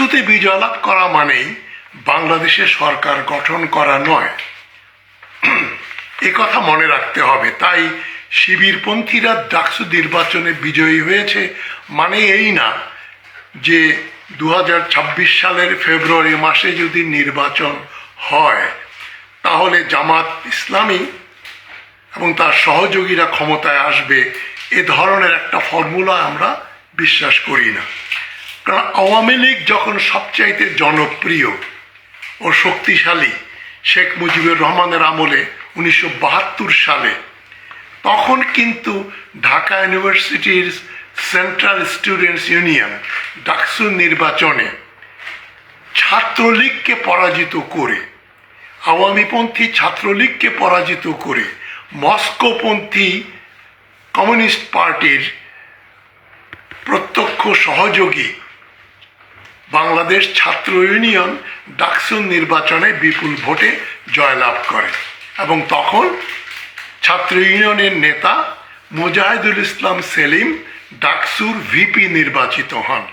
ডাকসুতে বিজয় লাভ করা মানেই বাংলাদেশে সরকার গঠন করা নয়। এ কথা মনে রাখতে হবে। তাই শিবিরপন্থীরা ডাকসু নির্বাচনে বিজয়ী হয়েছে মানে এই না যে দু হাজার ছাব্বিশ সালের ফেব্রুয়ারি মাসে যদি নির্বাচন হয়, তাহলে জামাত ইসলামী এবং তার সহযোগীরা ক্ষমতায় আসবে। এ ধরনের একটা ফর্মুলা আমরা বিশ্বাস করি না। কারণ আওয়ামী লীগ যখন সবচাইতে জনপ্রিয় ও শক্তিশালী শেখ মুজিবুর রহমানের আমলে উনিশশো বাহাত্তর সালে, তখন কিন্তু ঢাকা ইউনিভার্সিটির সেন্ট্রাল স্টুডেন্টস ইউনিয়ন ডাকসু নির্বাচনে ছাত্রলীগকে পরাজিত করে, আওয়ামীপন্থী ছাত্রলীগকে পরাজিত করে মস্কোপন্থী কমিউনিস্ট পার্টির প্রত্যক্ষ সহযোগী বাংলাদেশ ছাত্র ইউনিয়ন ডাকসুন নির্বাচনে বিপুল ভোটে জয়লাভ করে এবং তখন ছাত্র ইউনিয়নের নেতা মুজাহিদুল ইসলাম সেলিম ডাকসুর ভিপি নির্বাচিত হন।